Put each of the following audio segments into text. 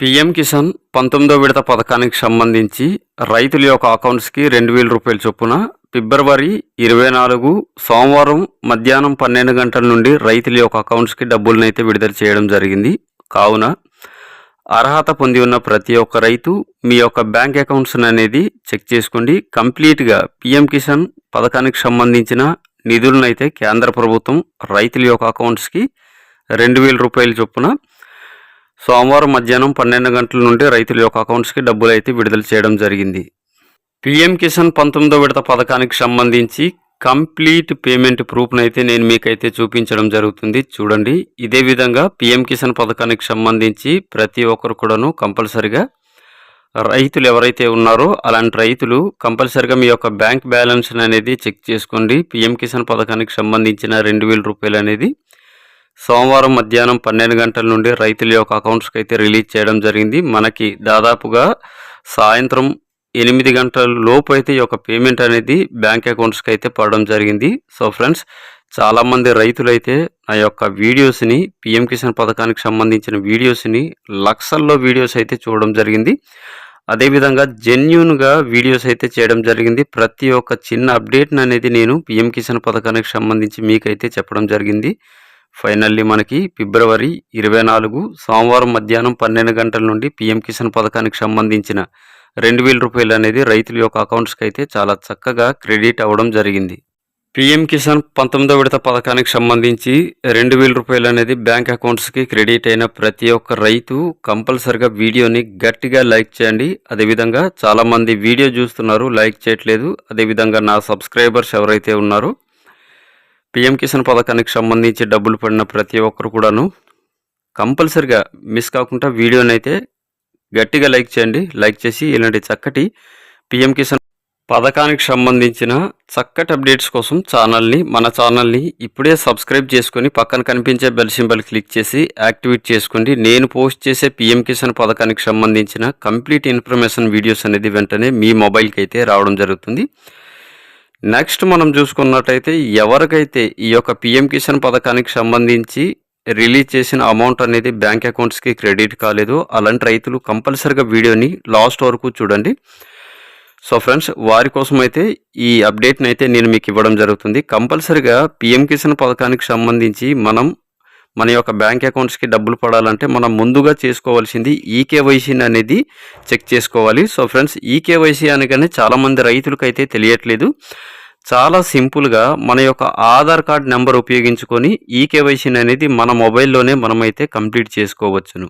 PM Kisan పంతొమ్మిదో విడత పథకానికి సంబంధించి రైతుల యొక్క అకౌంట్స్కి రెండు వేల రూపాయల చొప్పున ఫిబ్రవరి ఇరవై నాలుగు సోమవారం మధ్యాహ్నం పన్నెండు గంటల నుండి రైతుల యొక్క అకౌంట్స్కి డబ్బులను అయితే విడుదల చేయడం జరిగింది. కావున అర్హత పొంది ఉన్న ప్రతి ఒక్క రైతు మీ యొక్క బ్యాంక్ అకౌంట్స్ అనేది చెక్ చేసుకోండి. కంప్లీట్గా పిఎం కిసాన్ పథకానికి సంబంధించిన నిధులను అయితే కేంద్ర ప్రభుత్వం రైతుల యొక్క అకౌంట్స్కి రెండు వేల రూపాయల చొప్పున సోమవారం మధ్యాహ్నం పన్నెండు గంటల నుండి రైతుల యొక్క అకౌంట్స్కి డబ్బులు అయితే విడుదల చేయడం జరిగింది. పిఎం కిసాన్ పంతొమ్మిదో విడత పథకానికి సంబంధించి కంప్లీట్ పేమెంట్ ప్రూఫ్ను అయితే నేను మీకైతే చూపించడం జరుగుతుంది. చూడండి ఇదే విధంగా పిఎం కిసాన్ పథకానికి సంబంధించి ప్రతి ఒక్కరు కూడాను కంపల్సరిగా రైతులు ఎవరైతే ఉన్నారో అలాంటి రైతులు కంపల్సరిగా మీ యొక్క బ్యాంక్ బ్యాలెన్స్ అనేది చెక్ చేసుకోండి. పిఎం కిసాన్ పథకానికి సంబంధించిన రెండు వేల రూపాయలు అనేది సోమవారం మధ్యాహ్నం పన్నెండు గంటల నుండి రైతుల యొక్క అకౌంట్స్కి అయితే రిలీజ్ చేయడం జరిగింది. మనకి దాదాపుగా సాయంత్రం ఎనిమిది గంటల లోపు అయితే ఈ యొక్క పేమెంట్ అనేది బ్యాంక్ అకౌంట్స్కి అయితే పడడం జరిగింది. సో ఫ్రెండ్స్ చాలామంది రైతులు అయితే నా యొక్క వీడియోస్ని పిఎం కిసాన్ పథకానికి సంబంధించిన వీడియోస్ని లక్షల్లో వీడియోస్ అయితే చూడడం జరిగింది. అదేవిధంగా జెన్యున్గా వీడియోస్ అయితే చేయడం జరిగింది. ప్రతి ఒక్క చిన్న అప్డేట్ని అనేది నేను పిఎం కిసాన్ పథకానికి సంబంధించి మీకైతే చెప్పడం జరిగింది. ఫైనల్లీ మనకి ఫిబ్రవరి ఇరవై నాలుగు సోమవారం మధ్యాహ్నం పన్నెండు గంటల నుండి పిఎం కిసాన్ పథకానికి సంబంధించిన రెండు వేల రూపాయలు అనేది రైతుల యొక్క అకౌంట్స్కి అయితే చాలా చక్కగా క్రెడిట్ అవ్వడం జరిగింది. పిఎం కిసాన్ పంతొమ్మిదో విడత పథకానికి సంబంధించి రెండు వేల రూపాయలు అనేది బ్యాంక్ అకౌంట్స్కి క్రెడిట్ అయిన ప్రతి ఒక్క రైతు కంపల్సరిగా వీడియోని గట్టిగా లైక్ చేయండి. అదేవిధంగా చాలామంది వీడియో చూస్తున్నారు లైక్ చేయట్లేదు. అదేవిధంగా నా సబ్స్క్రైబర్స్ ఎవరైతే ఉన్నారో పిఎం కిసాన్ పథకానికి సంబంధించి డబ్బులు పడిన ప్రతి ఒక్కరు కూడాను కంపల్సరిగా మిస్ కాకుండా వీడియోని అయితే గట్టిగా లైక్ చేయండి. లైక్ చేసి ఇలాంటి చక్కటి పిఎం కిసాన్ పథకానికి సంబంధించిన చక్కటి అప్డేట్స్ కోసం ఛానల్ని మన ఛానల్ని ఇప్పుడే సబ్స్క్రైబ్ చేసుకొని పక్కన కనిపించే బెల్ సింబల్ క్లిక్ చేసి యాక్టివేట్ చేసుకోండి. నేను పోస్ట్ చేసే పిఎం కిసాన్ పథకానికి సంబంధించిన కంప్లీట్ ఇన్ఫర్మేషన్ వీడియోస్ అనేది వెంటనే మీ మొబైల్కి అయితే రావడం జరుగుతుంది. నెక్స్ట్ మనం చూసుకున్నట్టయితే ఎవరికైతే ఈ యొక్క పిఎం కిసాన్ పథకానికి సంబంధించి రిలీజ్ చేసిన అమౌంట్ అనేది బ్యాంక్ అకౌంట్స్కి క్రెడిట్ కాలేదు అలాంటి రైతులు కంపల్సరిగా వీడియోని లాస్ట్ వరకు చూడండి. సో ఫ్రెండ్స్ వారి కోసం అయితే ఈ అప్డేట్ని అయితే నేను మీకు ఇవ్వడం జరుగుతుంది. కంపల్సరిగా పిఎం కిసాన్ పథకానికి సంబంధించి మనం మన యొక్క బ్యాంక్ అకౌంట్స్కి డబ్బులు పడాలంటే మనం ముందుగా చేసుకోవాల్సింది ఈకేవైసీని అనేది చెక్ చేసుకోవాలి. సో ఫ్రెండ్స్ ఈకేవైసీ అనగానే చాలామంది రైతులకైతే తెలియట్లేదు. చాలా సింపుల్గా మన యొక్క ఆధార్ కార్డ్ నెంబర్ ఉపయోగించుకొని ఈకేవైసీని అనేది మన మొబైల్లోనే మనమైతే కంప్లీట్ చేసుకోవచ్చును.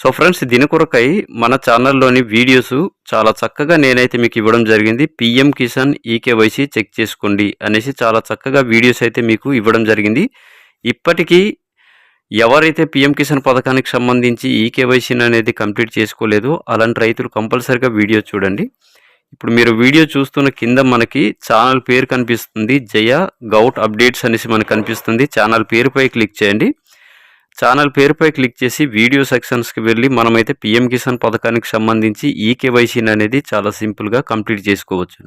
సో ఫ్రెండ్స్ దీని కొరకై మన ఛానల్లోని వీడియోస్ చాలా చక్కగా నేనైతే మీకు ఇవ్వడం జరిగింది. పిఎం కిసాన్ ఈకేవైసీ చెక్ చేసుకోండి అనేసి చాలా చక్కగా వీడియోస్ అయితే మీకు ఇవ్వడం జరిగింది. ఇప్పటికీ ఎవరైతే పిఎం కిసాన్ పథకానికి సంబంధించి ఈ కేవైసీని అనేది కంప్లీట్ చేసుకోలేదో అలాంటి రైతులు కంపల్సరిగా వీడియో చూడండి. ఇప్పుడు మీరు వీడియో చూస్తున్న కింద మనకి ఛానల్ పేరు కనిపిస్తుంది. జయ గౌట్ అప్డేట్స్ అనేసి మనకు కనిపిస్తుంది. ఛానల్ పేరుపై క్లిక్ చేయండి. ఛానల్ పేరుపై క్లిక్ చేసి వీడియో సెక్షన్స్కి వెళ్ళి మనమైతే పిఎం కిసాన్ పథకానికి సంబంధించి ఈ కేవైసీని అనేది చాలా సింపుల్గా కంప్లీట్ చేసుకోవచ్చు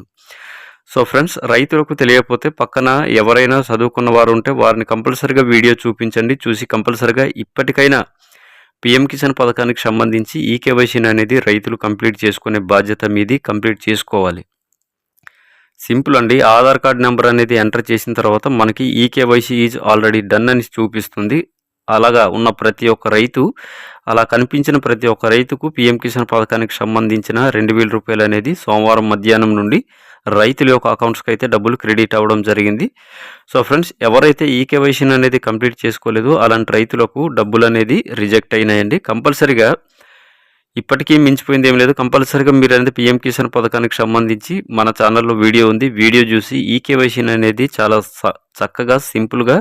సో ఫ్రెండ్స్ రైతులకు తెలియకపోతే పక్కన ఎవరైనా చదువుకున్న వారు ఉంటే వారిని కంపల్సరిగా వీడియో చూపించండి. చూసి కంపల్సరిగా ఇప్పటికైనా పిఎం కిసాన్ పథకానికి సంబంధించి ఈ కేవైసీని అనేది రైతులు కంప్లీట్ చేసుకునే బాధ్యత మీది కంప్లీట్ చేసుకోవాలి. సింపుల్ అండి. ఆధార్ కార్డ్ నెంబర్ అనేది ఎంటర్ చేసిన తర్వాత మనకి ఈ కేవైసీ ఈజ్ ఆల్రెడీ డన్ అని చూపిస్తుంది. అలాగా ఉన్న ప్రతి ఒక్క రైతు అలా కనిపించిన ప్రతి ఒక్క రైతుకు పిఎం కిసాన్ పథకానికి సంబంధించిన రెండు వేల రూపాయలు అనేది సోమవారం మధ్యాహ్నం నుండి రైతుల యొక్క అకౌంట్స్కి అయితే డబ్బులు క్రెడిట్ అవ్వడం జరిగింది. సో ఫ్రెండ్స్ ఎవరైతే ఈ కేవైసీని అనేది కంప్లీట్ చేసుకోలేదో అలాంటి రైతులకు డబ్బులు అనేది రిజెక్ట్ అయినాయండి. కంపల్సరిగా ఇప్పటికీ మించిపోయింది ఏం లేదు. కంపల్సరీగా మీరు అనేది పిఎం కిసాన్ పథకానికి సంబంధించి మన ఛానల్లో వీడియో ఉంది. వీడియో చూసి ఈ కేవైసీ అనేది చాలా చక్కగా సింపుల్గా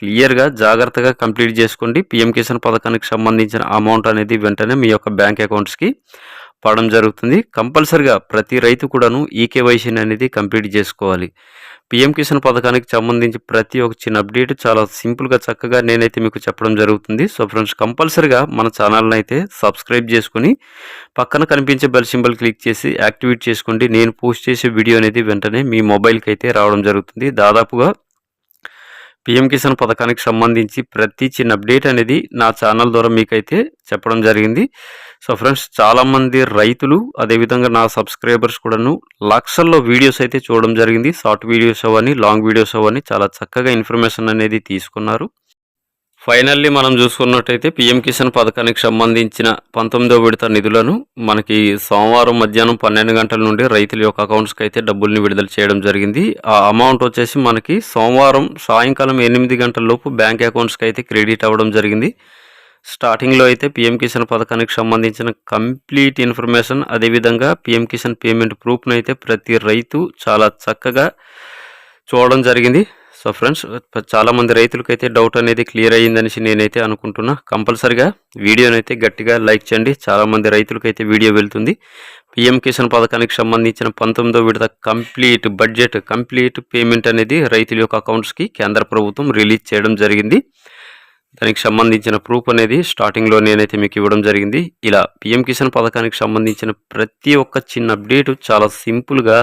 క్లియర్గా జాగ్రత్తగా కంప్లీట్ చేసుకోండి. పిఎం కిసాన్ పథకానికి సంబంధించిన అమౌంట్ అనేది వెంటనే మీ యొక్క బ్యాంక్ అకౌంట్స్కి పడడం జరుగుతుంది. కంపల్సరిగా ప్రతి రైతు కూడాను ఈ కేవైసీని అనేది కంప్లీట్ చేసుకోవాలి. పిఎం కిసాన్ పథకానికి సంబంధించి ప్రతి ఒక్క చిన్న అప్డేట్ చాలా సింపుల్గా చక్కగా నేనైతే మీకు చెప్పడం జరుగుతుంది. సో ఫ్రెండ్స్ కంపల్సరిగా మన ఛానల్ని అయితే సబ్స్క్రైబ్ చేసుకుని పక్కన కనిపించే బెల్ సింబల్ క్లిక్ చేసి యాక్టివేట్ చేసుకోండి. నేను పోస్ట్ చేసే వీడియో అనేది వెంటనే మీ మొబైల్కి అయితే రావడం జరుగుతుంది. దాదాపుగా పిఎం కిసాన్ పథకానికి సంబంధించి ప్రతి చిన్న అప్డేట్ అనేది నా ఛానల్ ద్వారా మీకైతే చెప్పడం జరిగింది. సో ఫ్రెండ్స్ చాలామంది రైతులు అదేవిధంగా నా సబ్స్క్రైబర్స్ కూడాను లక్షల్లో వీడియోస్ అయితే చూడడం జరిగింది. షార్ట్ వీడియోస్ అవని లాంగ్ వీడియోస్ అవని చాలా చక్కగా ఇన్ఫర్మేషన్ అనేది తీసుకున్నారు. ఫైనల్లీ మనం చూసుకున్నట్టయితే పిఎం కిసాన్ పథకానికి సంబంధించిన పంతొమ్మిదో విడత నిధులను మనకి సోమవారం మధ్యాహ్నం పన్నెండు గంటల నుండి రైతుల యొక్క అకౌంట్స్కి అయితే డబ్బుల్ని విడుదల చేయడం జరిగింది. ఆ అమౌంట్ వచ్చేసి మనకి సోమవారం సాయంకాలం ఎనిమిది గంటల లోపు బ్యాంక్ అకౌంట్స్కి అయితే క్రెడిట్ అవ్వడం జరిగింది. స్టార్టింగ్లో అయితే పిఎం కిసాన్ పథకానికి సంబంధించిన కంప్లీట్ ఇన్ఫర్మేషన్ అదేవిధంగా పిఎం కిసాన్ పేమెంట్ ప్రూఫ్ను అయితే ప్రతి రైతు చాలా చక్కగా చూడడం జరిగింది. సో ఫ్రెండ్స్ చాలామంది రైతులకైతే డౌట్ అనేది క్లియర్ అయ్యిందనేసి నేనైతే అనుకుంటున్నా. కంపల్సరిగా వీడియోని అయితే గట్టిగా లైక్ చేయండి. చాలామంది రైతులకైతే వీడియో వెళ్తుంది. పిఎం కిసాన్ పథకానికి సంబంధించిన పంతొమ్మిదో విడత కంప్లీట్ బడ్జెట్ కంప్లీట్ పేమెంట్ అనేది రైతుల యొక్క అకౌంట్స్కి కేంద్ర ప్రభుత్వం రిలీజ్ చేయడం జరిగింది. దానికి సంబంధించిన ప్రూఫ్ అనేది స్టార్టింగ్లో నేనైతే మీకు ఇవ్వడం జరిగింది. ఇలా పిఎం కిసాన్ పథకానికి సంబంధించిన ప్రతి ఒక్క చిన్న అప్డేట్ చాలా సింపుల్గా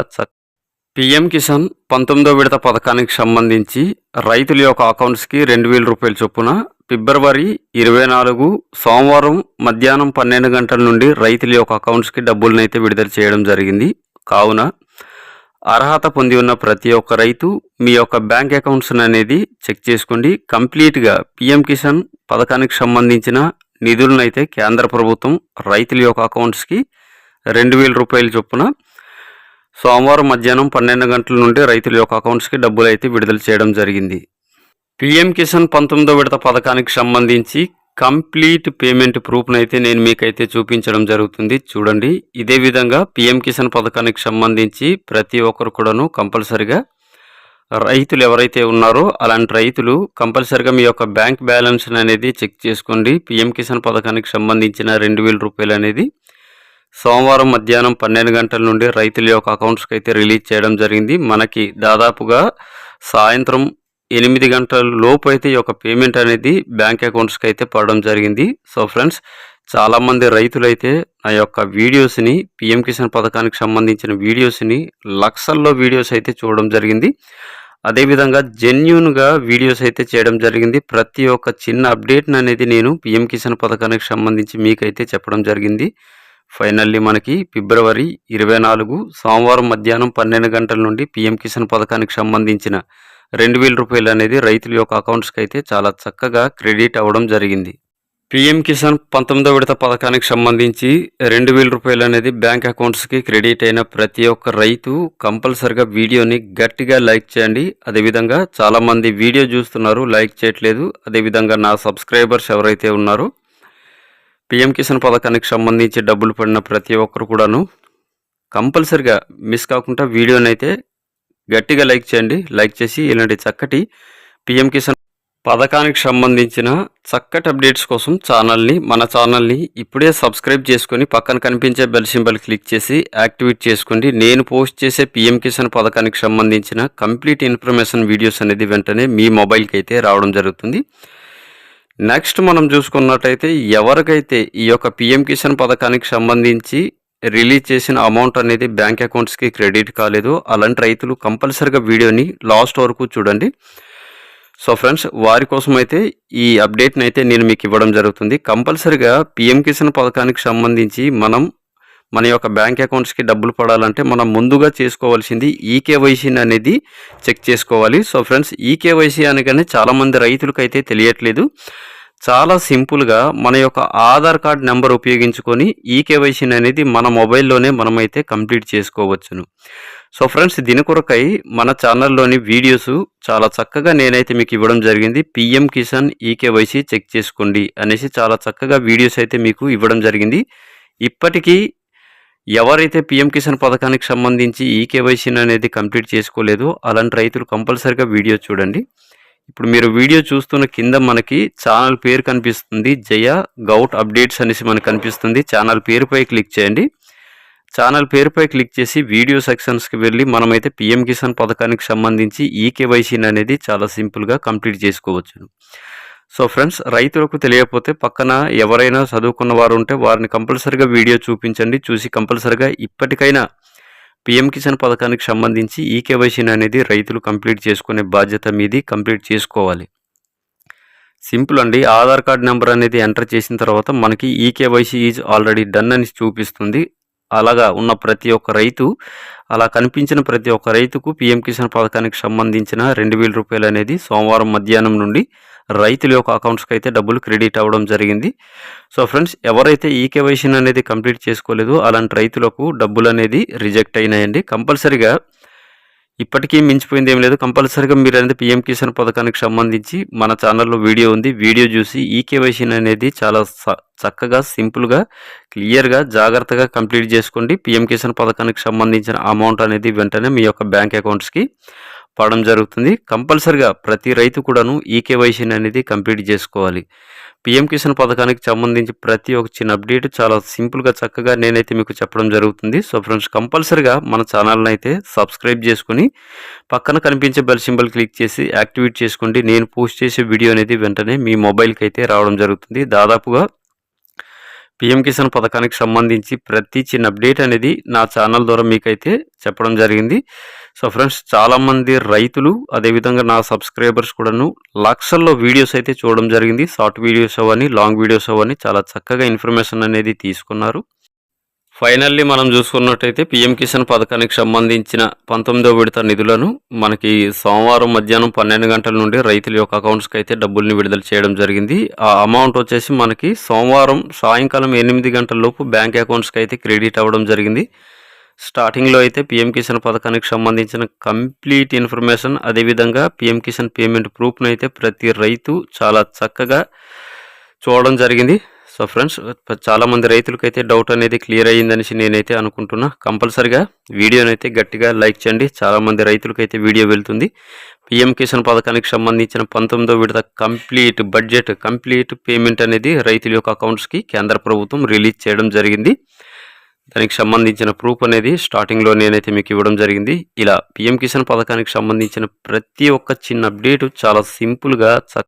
పిఎం కిసాన్ పంతొమ్మిదో విడత పథకానికి సంబంధించి రైతుల యొక్క అకౌంట్స్కి రెండు వేల రూపాయల చొప్పున ఫిబ్రవరి ఇరవై నాలుగు సోమవారం మధ్యాహ్నం పన్నెండు గంటల నుండి రైతుల యొక్క అకౌంట్స్కి డబ్బులను అయితే విడుదల చేయడం జరిగింది. కావున అర్హత పొంది ఉన్న ప్రతి ఒక్క రైతు మీ యొక్క బ్యాంక్ అకౌంట్స్ అనేది చెక్ చేసుకోండి. కంప్లీట్గా పిఎం కిసాన్ పథకానికి సంబంధించిన నిధులను అయితే కేంద్ర ప్రభుత్వం రైతుల యొక్క అకౌంట్స్కి రెండు వేల రూపాయల చొప్పున సోమవారం మధ్యాహ్నం పన్నెండు గంటల నుండి రైతుల యొక్క అకౌంట్స్కి డబ్బులు అయితే విడుదల చేయడం జరిగింది. పిఎం కిసాన్ పంతొమ్మిదో విడత పథకానికి సంబంధించి కంప్లీట్ పేమెంట్ ప్రూఫ్ను అయితే నేను మీకైతే చూపించడం జరుగుతుంది. చూడండి ఇదే విధంగా పిఎం కిసాన్ పథకానికి సంబంధించి ప్రతి ఒక్కరు కూడాను కంపల్సరిగా రైతులు ఎవరైతే ఉన్నారో అలాంటి రైతులు కంపల్సరిగా మీ యొక్క బ్యాంక్ బ్యాలెన్స్ అనేది చెక్ చేసుకోండి. పిఎం కిసాన్ పథకానికి సంబంధించిన రెండు వేల రూపాయలు అనేది సోమవారం మధ్యాహ్నం పన్నెండు గంటల నుండి రైతుల యొక్క అకౌంట్స్కి అయితే రిలీజ్ చేయడం జరిగింది. మనకి దాదాపుగా సాయంత్రం ఎనిమిది గంటల లోపు అయితే ఈ యొక్క పేమెంట్ అనేది బ్యాంక్ అకౌంట్స్కి అయితే పడడం జరిగింది. సో ఫ్రెండ్స్ చాలామంది రైతులైతే నా యొక్క వీడియోస్ని పిఎం కిసాన్ పథకానికి సంబంధించిన వీడియోస్ని లక్షల్లో వీడియోస్ అయితే చూడడం జరిగింది. అదేవిధంగా జెన్యున్గా వీడియోస్ అయితే చేయడం జరిగింది. ప్రతి ఒక్క చిన్న అప్డేట్ని అనేది నేను పిఎం కిసాన్ పథకానికి సంబంధించి మీకైతే చెప్పడం జరిగింది. ఫైనల్లీ మనకి ఫిబ్రవరి ఇరవై నాలుగు సోమవారం మధ్యాహ్నం పన్నెండు గంటల నుండి పిఎం కిసాన్ పథకానికి సంబంధించిన రెండు వేల రూపాయలు అనేది రైతుల యొక్క అకౌంట్స్కి అయితే చాలా చక్కగా క్రెడిట్ అవ్వడం జరిగింది. పిఎం కిసాన్ పంతొమ్మిదో విడత పథకానికి సంబంధించి రెండు వేల రూపాయలు అనేది బ్యాంక్ అకౌంట్స్కి క్రెడిట్ అయిన ప్రతి ఒక్క రైతు కంపల్సరిగా వీడియోని గట్టిగా లైక్ చేయండి. అదేవిధంగా చాలామంది వీడియో చూస్తున్నారు లైక్ చేయట్లేదు. అదేవిధంగా నా సబ్స్క్రైబర్స్ ఎవరైతే ఉన్నారో పిఎం కిసాన్ పథకానికి సంబంధించి డబ్బులు పడిన ప్రతి ఒక్కరు కూడాను కంపల్సరిగా మిస్ కాకుండా వీడియోనైతే గట్టిగా లైక్ చేయండి. లైక్ చేసి ఇలాంటి చక్కటి పిఎం కిసాన్ పథకానికి సంబంధించిన చక్కటి అప్డేట్స్ కోసం ఛానల్ని మన ఛానల్ని ఇప్పుడే సబ్స్క్రైబ్ చేసుకొని పక్కన కనిపించే బెల్ సింబల్ క్లిక్ చేసి యాక్టివేట్ చేసుకోండి. నేను పోస్ట్ చేసే పిఎం కిసాన్ పథకానికి సంబంధించిన కంప్లీట్ ఇన్ఫర్మేషన్ వీడియోస్ అనేది వెంటనే మీ మొబైల్కి అయితే రావడం జరుగుతుంది. నెక్స్ట్ మనం చూసుకున్నట్టయితే ఎవరికైతే ఈ యొక్క పిఎం కిసాన్ పథకానికి సంబంధించి రిలీజ్ చేసిన అమౌంట్ అనేది బ్యాంక్ అకౌంట్స్కి క్రెడిట్ కాలేదు. అలాంటి రైతులు కంపల్సరిగా వీడియోని లాస్ట్ వరకు చూడండి. సో ఫ్రెండ్స్ వారి కోసం అయితే ఈ అప్డేట్ని అయితే నేను మీకు ఇవ్వడం జరుగుతుంది. కంపల్సరిగా పిఎం కిసాన్ పథకానికి సంబంధించి మనం మన యొక్క బ్యాంక్ అకౌంట్స్కి డబ్బులు పడాలంటే మనం ముందుగా చేసుకోవాల్సింది ఈకేవైసీని అనేది చెక్ చేసుకోవాలి. సో ఫ్రెండ్స్ ఈకేవైసీ అనగానే చాలామంది రైతులకైతే తెలియట్లేదు. చాలా సింపుల్గా మన యొక్క ఆధార్ కార్డ్ నెంబర్ ఉపయోగించుకొని ఈ కేవైసీ అనేది మన మొబైల్లోనే మనమైతే కంప్లీట్ చేసుకోవచ్చును. సో ఫ్రెండ్స్ దీని కొరకై మన ఛానల్లోని వీడియోస్ చాలా చక్కగా నేనైతే మీకు ఇవ్వడం జరిగింది. పిఎం కిసాన్ ఈకేవైసీ చెక్ చేసుకోండి అనేసి చాలా చక్కగా వీడియోస్ అయితే మీకు ఇవ్వడం జరిగింది. ఇప్పటికీ ఎవరైతే పిఎం కిసాన్ పథకానికి సంబంధించి ఈ కేవైసీని అనేది కంప్లీట్ చేసుకోలేదో అలాంటి రైతులు కంపల్సరిగా వీడియో చూడండి. ఇప్పుడు మీరు వీడియో చూస్తున్న కింద మనకి ఛానల్ పేరు కనిపిస్తుంది. జయ గౌట్ అప్డేట్స్ అనేసి మనకు కనిపిస్తుంది. ఛానల్ పేరుపై క్లిక్ చేయండి. ఛానల్ పేరుపై క్లిక్ చేసి వీడియో సెక్షన్స్కి వెళ్ళి మనమైతే పిఎం కిసాన్ పథకానికి సంబంధించి ఈ కేవైసీని అనేది చాలా సింపుల్గా కంప్లీట్ చేసుకోవచ్చు. సో ఫ్రెండ్స్ రైతులకు తెలియకపోతే పక్కన ఎవరైనా చదువుకున్న వారు ఉంటే వారిని కంపల్సరిగా వీడియో చూపించండి. చూసి కంపల్సరిగా ఇప్పటికైనా పిఎం కిసాన్ పథకానికి సంబంధించి ఈ కేవైసీని అనేది రైతులు కంప్లీట్ చేసుకునే బాధ్యత మీది కంప్లీట్ చేసుకోవాలి. సింపుల్ అండి. ఆధార్ కార్డ్ నెంబర్ అనేది ఎంటర్ చేసిన తర్వాత మనకి ఈ కేవైసీ ఈజ్ ఆల్రెడీ డన్ అని చూపిస్తుంది. అలాగా ఉన్న ప్రతి ఒక్క రైతు అలా కనిపించిన ప్రతి ఒక్క రైతుకు పిఎం కిసాన్ పథకానికి సంబంధించిన రెండు వేల రూపాయలు అనేది సోమవారం మధ్యాహ్నం నుండి రైతుల యొక్క అకౌంట్స్కి అయితే డబ్బులు క్రెడిట్ అవ్వడం జరిగింది. సో ఫ్రెండ్స్ ఎవరైతే ఈ కేవైసీని అనేది కంప్లీట్ చేసుకోలేదో అలాంటి రైతులకు డబ్బులు అనేది రిజెక్ట్ అయినాయండి. కంపల్సరిగా ఇప్పటికీ మించిపోయింది ఏం లేదు. కంపల్సరీగా మీరు అనేది పిఎం కిసాన్ పథకానికి సంబంధించి మన ఛానల్లో వీడియో ఉంది. వీడియో చూసి ఈ కేవైసీని అనేది చాలా స- చక్కగా సింపుల్గా క్లియర్గా జాగ్రత్తగా కంప్లీట్ చేసుకోండి. పిఎం కిసాన్ పథకానికి సంబంధించిన అమౌంట్ అనేది వెంటనే మీ యొక్క బ్యాంక్ అకౌంట్స్కి పడడం జరుగుతుంది. కంపల్సరిగా ప్రతి రైతు కూడాను ఈ కేవైసీని అనేది కంప్లీట్ చేసుకోవాలి. పిఎం కిసాన్ పథకానికి సంబంధించి ప్రతి ఒక్క చిన్న అప్డేట్ చాలా సింపుల్గా చక్కగా నేనైతే మీకు చెప్పడం జరుగుతుంది. సో ఫ్రెండ్స్ కంపల్సరిగా మన ఛానల్ని అయితే సబ్స్క్రైబ్ చేసుకుని పక్కన కనిపించే బెల్ సింబల్ క్లిక్ చేసి యాక్టివేట్ చేసుకోండి. నేను పోస్ట్ చేసే వీడియో అనేది వెంటనే మీ మొబైల్కి అయితే రావడం జరుగుతుంది. దాదాపుగా పిఎం కిసాన్ పథకానికి సంబంధించి ప్రతి చిన్న అప్డేట్ అనేది నా ఛానల్ ద్వారా మీకైతే చెప్పడం జరిగింది. సో ఫ్రెండ్స్ చాలామంది రైతులు అదేవిధంగా నా సబ్స్క్రైబర్స్ కూడాను లక్షల్లో వీడియోస్ అయితే చూడడం జరిగింది. షార్ట్ వీడియోస్ అవని లాంగ్ వీడియోస్ అవని చాలా చక్కగా ఇన్ఫర్మేషన్ అనేది తీసుకున్నారు. ఫైనల్లీ మనం చూసుకున్నట్టయితే పిఎం కిసాన్ పథకానికి సంబంధించిన పంతొమ్మిదో విడత నిధులను మనకి సోమవారం మధ్యాహ్నం పన్నెండు గంటల నుండి రైతుల యొక్క అకౌంట్స్కి అయితే డబ్బుల్ని విడుదల చేయడం జరిగింది. ఆ అమౌంట్ వచ్చేసి మనకి సోమవారం సాయంకాలం ఎనిమిది గంటల లోపు బ్యాంక్ అకౌంట్స్కి అయితే క్రెడిట్ అవ్వడం జరిగింది. స్టార్టింగ్లో అయితే పిఎం కిసాన్ పథకానికి సంబంధించిన కంప్లీట్ ఇన్ఫర్మేషన్ అదేవిధంగా పిఎం కిసాన్ పేమెంట్ ప్రూఫ్ను అయితే ప్రతి రైతు చాలా చక్కగా చూడడం జరిగింది. సో ఫ్రెండ్స్ చాలామంది రైతులకైతే డౌట్ అనేది క్లియర్ అయ్యిందనేసి నేనైతే అనుకుంటున్నా. కంపల్సరిగా వీడియోని అయితే గట్టిగా లైక్ చేయండి. చాలామంది రైతులకైతే వీడియో వెళ్తుంది. పిఎం కిసాన్ పథకానికి సంబంధించిన పంతొమ్మిదో విడత కంప్లీట్ బడ్జెట్ కంప్లీట్ పేమెంట్ అనేది రైతుల యొక్క అకౌంట్స్కి కేంద్ర ప్రభుత్వం రిలీజ్ చేయడం జరిగింది. దానికి సంబంధించిన ప్రూఫ్ అనేది స్టార్టింగ్లో నేనైతే మీకు ఇవ్వడం జరిగింది. ఇలా పిఎం కిసాన్ పథకానికి సంబంధించిన ప్రతి ఒక్క చిన్న అప్డేటు చాలా సింపుల్గా చక్క